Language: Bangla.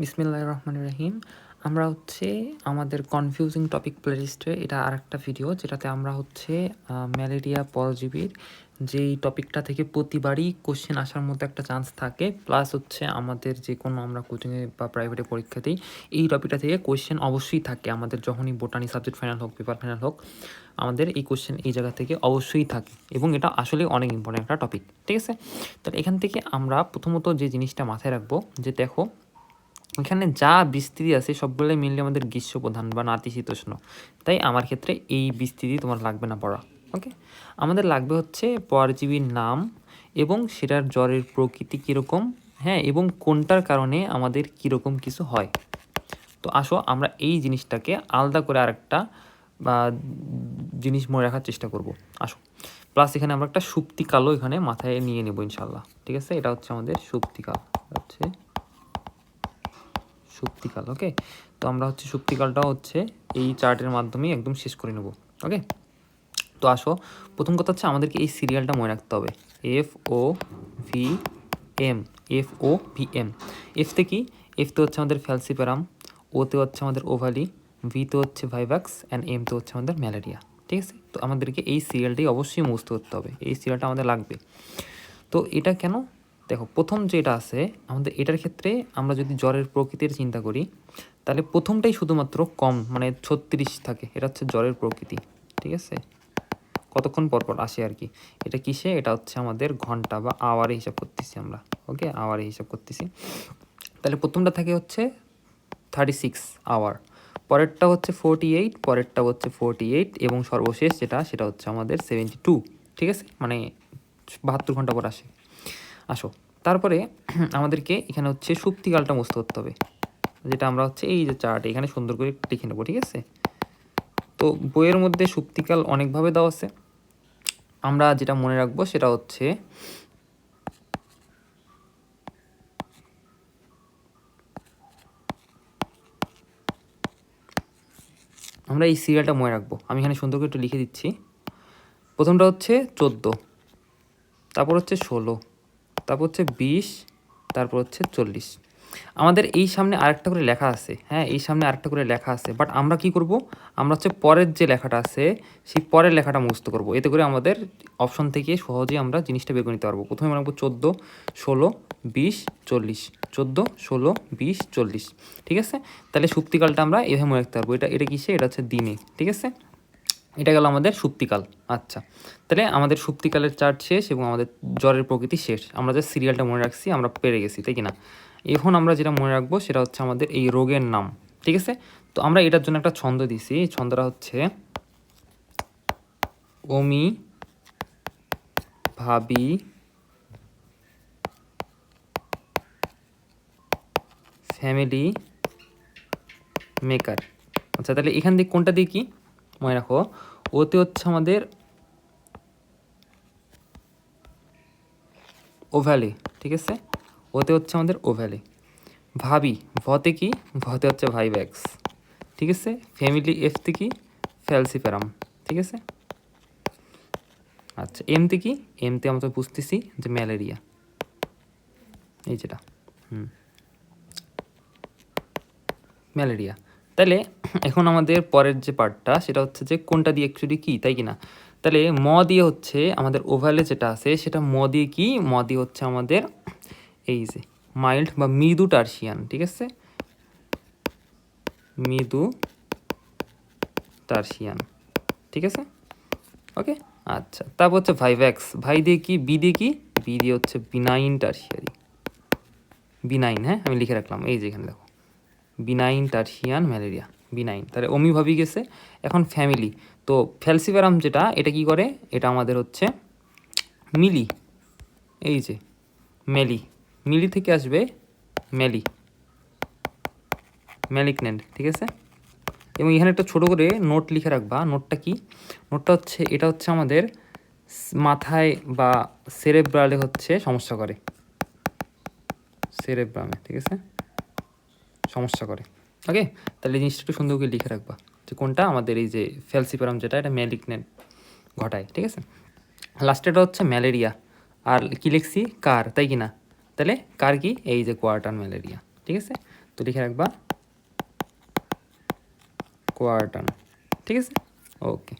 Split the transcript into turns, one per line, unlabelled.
বিসমিল্লাহ রহমান রহিম। আমরা হচ্ছে আমাদের কনফিউজিং টপিক প্লেলিস্টে এটা আরেকটা ভিডিও যেটাতে আমরা হচ্ছে ম্যালেরিয়া পরজীবীর যেই টপিকটা থেকে প্রতিবারই কোশ্চেন আসার মতো একটা চান্স থাকে প্লাস হচ্ছে আমাদের যে কোনো আমরা কোচিংয়ে বা প্রাইভেটে পরীক্ষা দিই, এই টপিকটা থেকে কোশ্চেন অবশ্যই থাকে আমাদের, যখনই বোটানি সাবজেক্ট ফাইনাল হোক পেপার ফাইনাল হোক, আমাদের এই কোশ্চেন এই জায়গা থেকে অবশ্যই থাকে। এবং এটা আসলে অনেক ইম্পর্টেন্ট একটা টপিক ঠিক আছে? তাহলে এখান থেকে আমরা প্রথমত যে জিনিসটা মাথায় রাখব, যে দেখো এখানে যা বিস্তৃতি আছে সবগুলোই মিললে আমাদের গ্রীষ্ম প্রধান বা নাতিশীতোষ্ণ তাই আমার ক্ষেত্রে এই বিস্তৃতি তোমার লাগবে না পড়া ওকে আমাদের লাগবে হচ্ছে পরজীবীর নাম এবং সেটার জ্বরের প্রকৃতি কীরকম হ্যাঁ এবং কোনটার কারণে আমাদের কীরকম কিছু হয়। তো আসো আমরা এই জিনিসটাকে আলাদা করে আরেকটা বা জিনিস মনে রাখার চেষ্টা করব। আসো। প্লাস এখানে আমরা একটা সুপ্তিকালও এখানে মাথায় নিয়ে নেব ইনশাল্লাহ ঠিক আছে? এটা হচ্ছে আমাদের সুপ্তিকাল হচ্ছে সুপ্তিকাল ওকে তো আমরা হচ্ছে সুপ্তিকালটা হচ্ছে এই চার্টের মাধ্যমেই একদম শেষ করে নেব ওকে তো আসো, প্রথম কথা হচ্ছে আমাদেরকে এই সিরিয়ালটা মনে রাখতে হবে। F O V M F O V M এফতে কি? এফতে হচ্ছে আমাদের ফ্যালসিপ্যারাম ওতে হচ্ছে আমাদের ওভালি ভিতে হচ্ছে ভাইভ্যাক্স অ্যান্ড এমতে হচ্ছে আমাদের ম্যালেরিয়া ঠিক আছে? তো আমাদেরকে এই সিরিয়ালটি অবশ্যই মুছতে করতে হবে, এই সিরিয়ালটা আমাদের লাগবে। তো এটা কেন? দেখো, প্রথম যেটা আছে, আমাদের এটার ক্ষেত্রে আমরা যদি জ্বরের প্রকৃতির চিন্তা করি, তাহলে প্রথমটাই শুধুমাত্র কম মানে ছত্রিশ থাকে, এটা হচ্ছে জ্বরের প্রকৃতি, ঠিক আছে? কতক্ষণ পর পর আসে আর কি। এটা কিসে? এটা হচ্ছে আমাদের ঘণ্টা বা আওয়ারে হিসাব করতেছি আমরা ওকে আওয়ারে হিসাব করতেছি। তাহলে প্রথমটা থাকে হচ্ছে থার্টি সিক্স আওয়ার পরেরটা হচ্ছে ফোরটি এইট পরেরটা হচ্ছে ফোরটি এইট এবং সর্বশেষ যেটা, সেটা হচ্ছে আমাদের সেভেন্টি টু ঠিক আছে? মানে বাহাত্তর ঘণ্টা পর আসে। আসো। তারপরে আমাদেরকে এখানে হচ্ছে সুপ্তিকালটা মুছতে করতে হবে। যেটা আমরা হচ্ছে এই যে চার্ট এখানে সুন্দর করে লিখে নেব, ঠিক আছে? তো বইয়ের মধ্যে সুপ্তিকাল অনেকভাবে দেওয়া আছে। আমরা যেটা মনে রাখব সেটা হচ্ছে আমরা এই সিরিয়ালটা মনে রাখব। আমি এখানে সুন্দর করে একটু লিখে দিচ্ছি। প্রথমটা হচ্ছে চোদ্দ, তারপর হচ্ছে ষোলো। তারপর হচ্ছে বিশ, তারপর হচ্ছে চল্লিশ। আমাদের এই সামনে আরেকটা করে লেখা আছে হ্যাঁ এই সামনে আরেকটা করে লেখা আছে বাট আমরা কি করব? আমরা হচ্ছে পরের যে লেখাটা আছে, সেই পরের লেখাটা মুখস্থ করব। এতে করে আমাদের অপশন থেকে সহজেই আমরা জিনিসটা বের নিতে পারব। প্রথমে আমরা চোদ্দ, ষোলো, বিশ, চল্লিশ। চোদ্দ, ষোলো, বিশ, চল্লিশ। ঠিক আছে? তাহলে সুপ্তিকালটা আমরা এভাবে মনে রাখতে পারব। এটা এটা কিসে? এটা হচ্ছে দিনে। ঠিক আছে? এটা গেল আমাদের সুপ্তিকাল। আচ্ছা তাহলে আমাদের সুপ্তিকালের চার্ট শেষ এবং আমাদের জ্বরের প্রকৃতি শেষ। আমরা যে সিরিয়ালটা মনে রাখছি, আমরা পেরে গেছি, তাই কি না? এখন আমরা যেটা মনে রাখব সেটা হচ্ছে আমাদের এই রোগের নাম, ঠিক আছে? তো আমরা এটার জন্য একটা ছন্দ দিছি, এই ছন্দটা হচ্ছে অমি ভাবি ফ্যামিলি মেকার। আচ্ছা তাহলে এখান থেকে কোনটা দিয়ে কি? মনে রাখো, ওতে হচ্ছে আমাদের ওভ্যালি, ঠিক আছে? ওতে হচ্ছে আমাদের ওভ্যালি। ভাবি, ভতে কি? ভতে হচ্ছে ভাইব্যাক্স, ঠিক আছে? ফ্যামিলি এফতে কি? ফ্যালসিপ্যারাম ঠিক আছে? আচ্ছা এমতে কি? এমতে আমরা বুঝতেছি যে ম্যালেরিয়া। এই যেটা, হুম। ম্যালেরিয়া। তাহলে এখন আমাদের পরের যে পার্টটা সেটা হচ্ছে যে কোনটা দিয়ে অ্যাকচুয়ালি কী, তাই কি না তাহলে ম দিয়ে হচ্ছে আমাদের ওভালে যেটা আছে, সেটা ম দিয়ে কি? ম দিয়ে হচ্ছে আমাদের এই যে মাইল্ড বা মৃদু টার্সিয়ান ঠিক আছে? মৃদু টার্সিয়ান ঠিক আছে? ওকে আচ্ছা তারপর হচ্ছে ভাইভ্যাক্স ভাই দিয়ে কি? বি দিয়ে কি? বি দিয়ে হচ্ছে বিনাইন টার্সিয়ারি বিনাইন হ্যাঁ? আমি লিখে রাখলাম, এই যে এখানে দেখো। Benign tertian malaria, benign. তাহলে অমি ভাবি গেছে, এখন ফ্যামিলি। তো ফ্যালসিপ্যারাম যেটা, এটা কি করে? এটা আমাদের হচ্ছে মিলি। এই যে, মেলি। মিলি থেকে আসবে মেলি। ম্যালিকনেন্ট ঠিক আছে? এবং এখানে একটা ছোটো করে নোট লিখে রাখবা। নোটটা কি? নোটটা হচ্ছে, এটা হচ্ছে আমাদের মাথায় বা সেরেব্রালে হচ্ছে সমস্যা করে। সেরেব্রামে, ঠিক আছে? সমস্যা করে। ওকে তাহলে জিনিসটা একটু সুন্দর করে লিখে রাখবা যে কোনটা আমাদের এই যে ফ্যালসিপারাম যেটা, এটা ম্যালিগনেন্ট ঘটায়, ঠিক আছে? লাস্টেটা হচ্ছে ম্যালেরিয়া আর কী লিখছি? কার, তাই কি না তাহলে কার কি? এই যে কোয়ার্টার ম্যালেরিয়া ঠিক আছে? তো লিখে রাখবা। কোয়ার্টান ঠিক আছে? ওকে